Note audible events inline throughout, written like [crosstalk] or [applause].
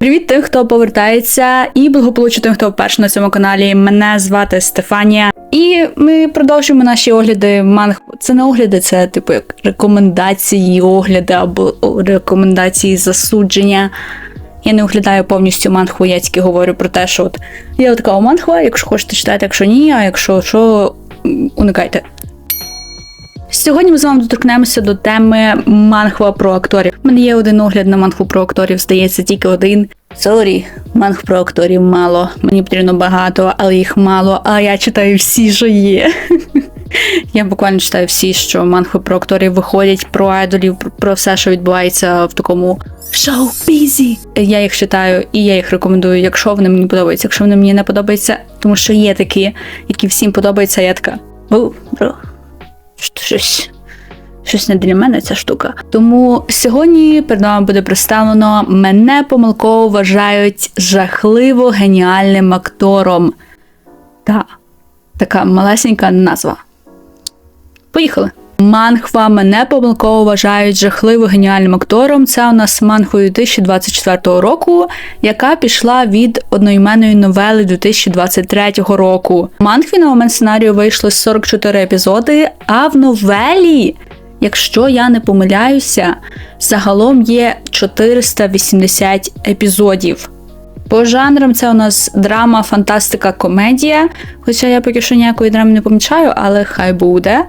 Привіт тим, хто повертається, і благополуччя тим, хто вперше на цьому каналі. Мене звати Стефанія. І ми продовжуємо наші огляди манг. Це не огляди, це типу як рекомендації, огляди або рекомендації засудження. Я не оглядаю повністю мангху, я тільки говорю про те, що от є така мангхва, якщо хочете читати, якщо ні, а якщо що, уникайте. Сьогодні ми з вами доторкнемося до теми манхва про акторів. У мене є один огляд на манхву про акторів, здається, тільки один. Сорі, манхв про акторів мало. Мені потрібно багато, але їх мало. А я читаю всі, що є. [laughs] Я буквально читаю всі, що манхви про акторів виходять, про айдолів, про- все, що відбувається в такому шоу-бізі. Я їх читаю і я їх рекомендую, якщо вони мені подобаються. Якщо вони мені не подобаються, тому що є такі, які всім подобаються, я така. «О, бро, щось. Щось не для мене ця штука. Тому сьогодні перед вами буде представлено мене помилково вважають жахливо геніальним актором. Та така малесенька назва. Поїхали. Манхва мене помилково вважають жахливо геніальним актором. Це у нас манхвою 2024 року, яка пішла від одноіменної новели 2023 року. Манхві на момент сценарію вийшли 44 епізоди, а в новелі, якщо я не помиляюся, загалом є 480 епізодів. По жанрам це у нас драма, фантастика, комедія. Хоча я поки що ніякої драми не помічаю, але хай буде.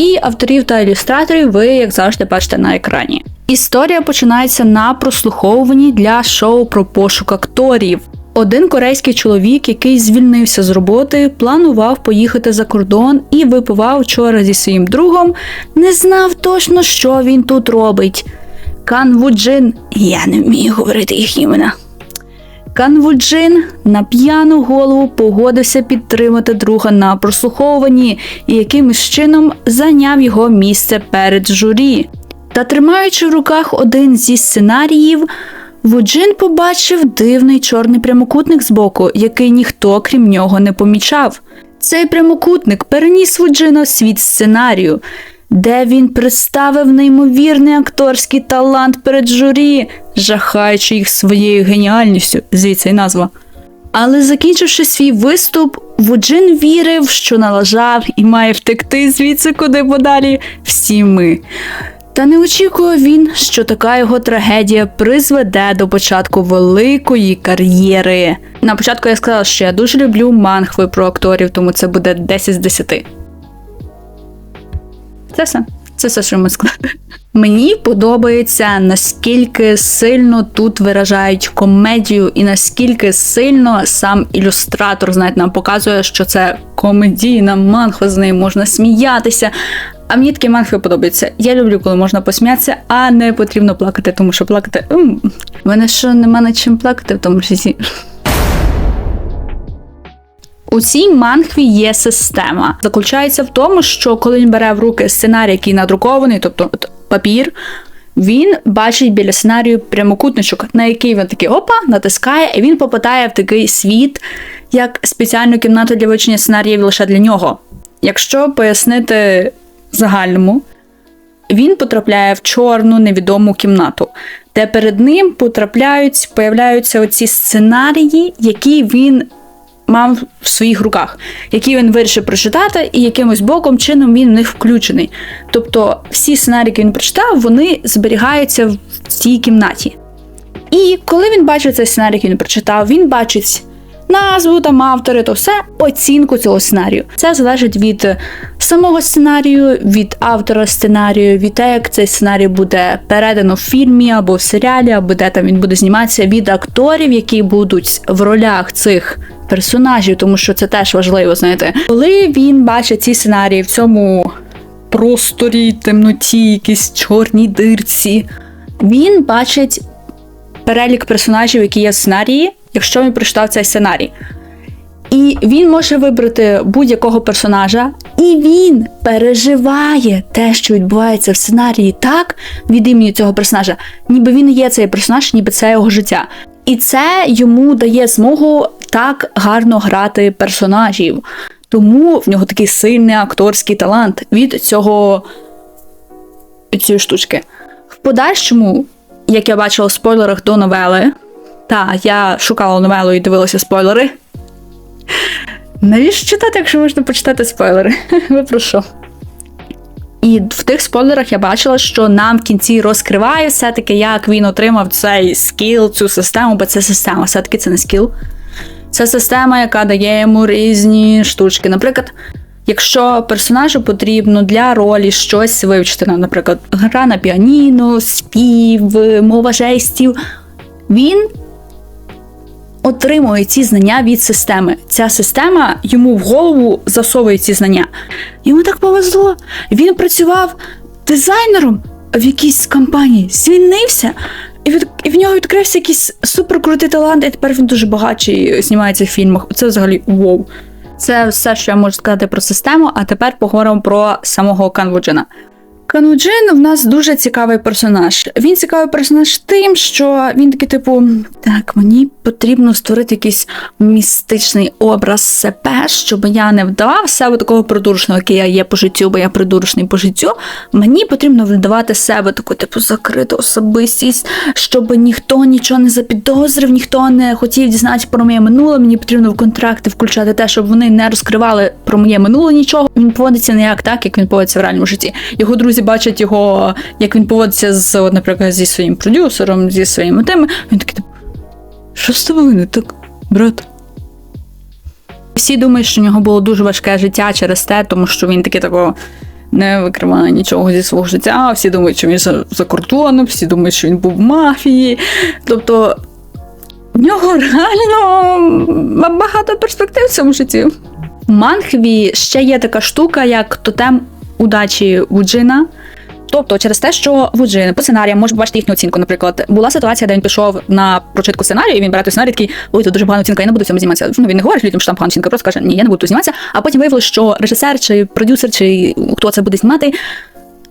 І авторів та ілюстраторів ви, як завжди, бачите на екрані. Історія починається на прослуховуванні для шоу про пошук акторів. Один корейський чоловік, який звільнився з роботи, планував поїхати за кордон і випивав вчора зі своїм другом, не знав точно, що він тут робить. Кан Вуджин, я не вмію говорити їх імена. Канвуджин на п'яну голову погодився підтримати друга на прослуховуванні і якимось чином зайняв його місце перед журі. Та тримаючи в руках один зі сценаріїв, Вуджин побачив дивний чорний прямокутник збоку, який ніхто крім нього не помічав. Цей прямокутник переніс Вуджина в світ сценарію, де він представив неймовірний акторський талант перед журі, жахаючи їх своєю геніальністю, звідси й назва. Але закінчивши свій виступ, Вуджин вірив, що налажав і має втекти звідси куди подалі всі ми. Та не очікує він, що така його трагедія призведе до початку великої кар'єри. На початку я сказала, що я дуже люблю мангви про акторів, тому це буде 10 з 10. Це все. Це все, що ми сказали. Мені подобається, наскільки сильно тут виражають комедію, і наскільки сильно сам ілюстратор знаєте, нам показує, що це комедійна манхва, з нею можна сміятися. А мені такі манхви подобаються. Я люблю, коли можна посміятися, а не потрібно плакати, тому що плакати. В мене що нема над чим плакати в тому житті. У цій манхві є система. Заключається в тому, що коли він бере в руки сценарій, який надрукований, тобто папір, він бачить біля сценарію прямокутничок, на який він такий опа, натискає, і він попадає в такий світ, як спеціальну кімнату для вивчення сценаріїв лише для нього. Якщо пояснити загальному, він потрапляє в чорну невідому кімнату, де перед ним потрапляють, появляються оці сценарії, які він мав в своїх руках, які він вирішив прочитати, і якимось боком чином він в них включений. Тобто всі сценарії, які він прочитав, вони зберігаються в цій кімнаті. І коли він бачить цей сценарій, який він прочитав, він бачить назву, там автори, то все, оцінку цього сценарію. Це залежить від самого сценарію, від автора сценарію, від те, як цей сценарій буде передано в фільмі або в серіалі, або де там він буде зніматися, від акторів, які будуть в ролях цих персонажів, тому що це теж важливо, знаєте. Коли він бачить ці сценарії в цьому просторі, темноті, якійсь чорній дирці, він бачить перелік персонажів, які є в сценарії, якщо він прочитав цей сценарій. І він може вибрати будь-якого персонажа, і він переживає те, що відбувається в сценарії так від імені цього персонажа, ніби він є цей персонаж, ніби це його життя. І це йому дає змогу так гарно грати персонажів. Тому в нього такий сильний акторський талант від цього цієї штучки. В подальшому, як я бачила в спойлерах до новели, Та, я шукала новелу і дивилася спойлери. Навіщо читати, якщо можна почитати спойлери? [laughs] Ви про що? І в тих спойлерах я бачила, що нам в кінці розкриває все-таки, як він отримав цей скіл, цю систему, бо це система, все-таки це не скіл. Це система, яка дає йому різні штучки. Наприклад, якщо персонажу потрібно для ролі щось вивчити, наприклад, гра на піаніно, спів, мова жестів, він отримує ці знання від системи. Ця система йому в голову засовує ці знання. Йому так повезло. Він працював дизайнером в якійсь компанії, звільнився. Від і в нього відкрився якийсь суперкрутий талант, і тепер він дуже багатший знімається в фільмах. Це взагалі вау. Це все, що я можу сказати про систему. А тепер поговоримо про самого Канвуджина. Кануджин в нас дуже цікавий персонаж. Він цікавий персонаж тим, що він такий, типу, так, мені потрібно створити якийсь містичний образ себе, щоб я не вдавав себе такого придурочного, який я є по життю, бо я придурочний по життю. Мені потрібно вдавати себе таку, типу, закриту особистість, щоб ніхто нічого не запідозрив, ніхто не хотів дізнатися про моє минуле. Мені потрібно в контракти включати те, щоб вони не розкривали про моє минуле нічого. Він поводиться не як так, як він поводиться в реальному житті. Його друзі бачать його, як він поводиться з, наприклад, зі своїм продюсером, зі своїми теми. Він такий, типу, що з тобою не так, брат? Всі думають, що в нього було дуже важке життя через те, тому що він таки такого не викриває нічого зі свого життя. Всі думають, що він за, за кордоном, всі думають, що він був в мафії. Тобто в нього реально багато перспектив в цьому житті. У Манхві ще є така штука, як тотем удачі Вуджина. Тобто, через те, що Вуджин по сценаріям може бачити їхню оцінку. Наприклад, була ситуація, де він пішов на прочитку сценарію, і він бере той сценарій, такий, ой, тут дуже погана оцінка, я не буду цьому зніматися. Ну він не говорить людям, що там погана оцінка, просто каже, ні, я не буду зніматися. А потім виявилося, що режисер чи продюсер, чи хто це буде знімати.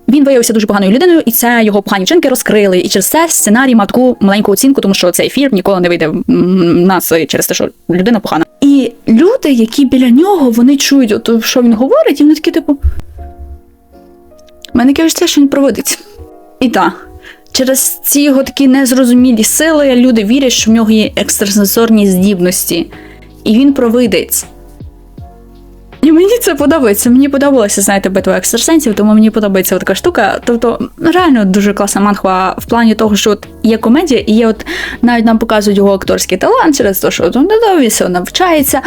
Він виявився дуже поганою людиною, і це його погані вчинки розкрили. І через це сценарій мав таку маленьку оцінку, тому що цей фільм ніколи не вийде в нас через те, що людина погана. І люди, які біля нього, вони чують, от, що він говорить, і вони такі, типу. У мене кажеться, що він проводиться. І так, через ці його такі незрозумілі сили люди вірять, що в нього є екстрасенсорні здібності, і він провидець. І мені це подобається. Мені подобалося, знаєте, битва екстрасенсів, тому мені подобається така штука. Тобто, реально дуже класна манхва в плані того, що от є комедія, і є от навіть нам показують його акторський талант через те, що він навчається.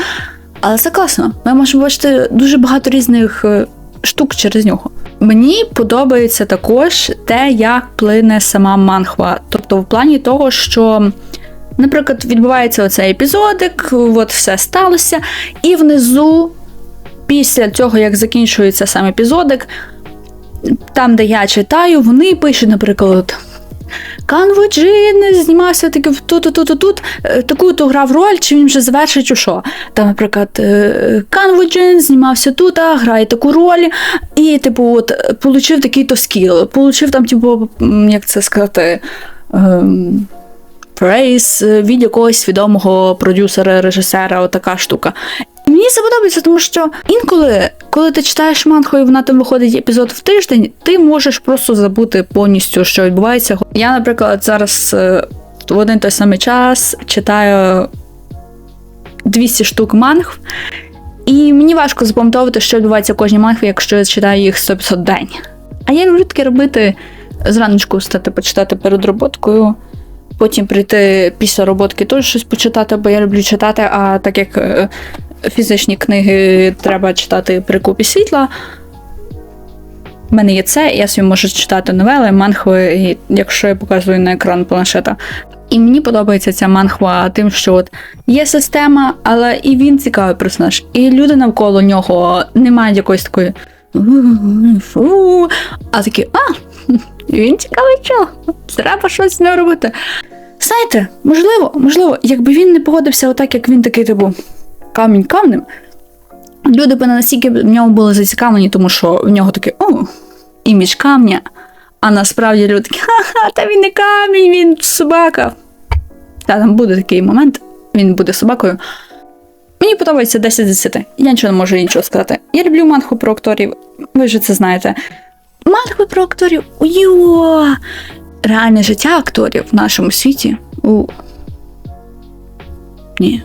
Але це класно. Ми можемо бачити дуже багато різних е, штук через нього. Мені подобається також те, як плине сама манхва. Тобто, в плані того, що, наприклад, відбувається оцей епізодик, от все сталося, і внизу, після цього, як закінчується сам епізодик, там, де я читаю, вони пишуть, наприклад. Канво Джин знімався таки тут, тут, тут, тут, таку-то грав роль, чи він вже завершить, чи що. Там, наприклад, Канво Джин знімався тут, а грає таку роль, і, типу, от, получив такий-то скіл, получив там, типу, як це сказати. Ем... Прейс від якогось відомого продюсера, режисера, отака штука. Мені це подобається, тому що інколи, коли ти читаєш манху і вона там виходить епізод в тиждень, ти можеш просто забути повністю, що відбувається. Я, наприклад, зараз е, в один той самий час читаю 200 штук манг, і мені важко запам'ятовувати, що відбувається в кожній манхві, якщо я читаю їх 100-500 день. А я люблю таке робити зраночку стати почитати перед роботкою. Потім прийти після роботки теж щось почитати, бо я люблю читати, а так як е, фізичні книги треба читати при купі світла. У мене є це, я собі можу читати новели, манхви, якщо я показую на екран планшета. І мені подобається ця манхва тим, що от є система, але і він цікавий персонаж. І люди навколо нього не мають якоїсь такої. Фу, а такі, а, він цікавий чого, треба щось з ним робити. Знаєте, можливо, можливо, якби він не погодився отак, як він такий, типу камінь камнем, люди б настільки в ньому були зацікавлені, тому що в нього таке о, імідж камня. А насправді люди такі, ха-ха, та він не камінь, він собака. Та там буде такий момент, він буде собакою. Мені подобається 10 з 10. Я нічого не можу іншого сказати. Я люблю манху про акторів, ви ж це знаєте. Манху про акторів. Йо! Реальне життя акторів в нашому світі. У доступні.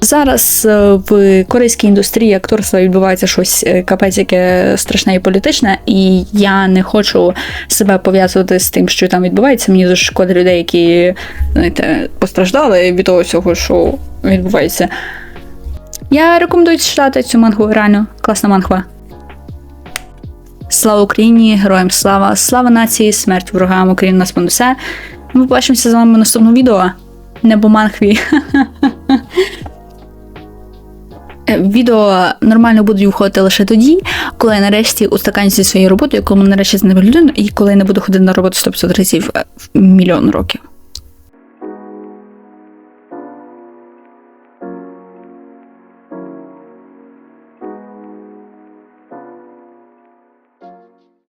Зараз е, в корейській індустрії акторства відбувається щось е, капець, яке страшне і політичне, і я не хочу себе пов'язувати з тим, що там відбувається. Мені дуже шкода людей, які знаєте, постраждали від того всього, що відбувається. Я рекомендую читати цю мангу, реально класна мангва. Слава Україні, героям слава, слава нації, смерть ворогам Україна нас понесе. Ми побачимося з вами в наступному відео. Небо мангві. [laughs] Е, Відео нормально будуть виходити лише тоді, коли я нарешті устаканюся своєю роботою, коли нарешті знайду людину, і коли я не буду ходити на роботу 100-500 разів е, в мільйон років.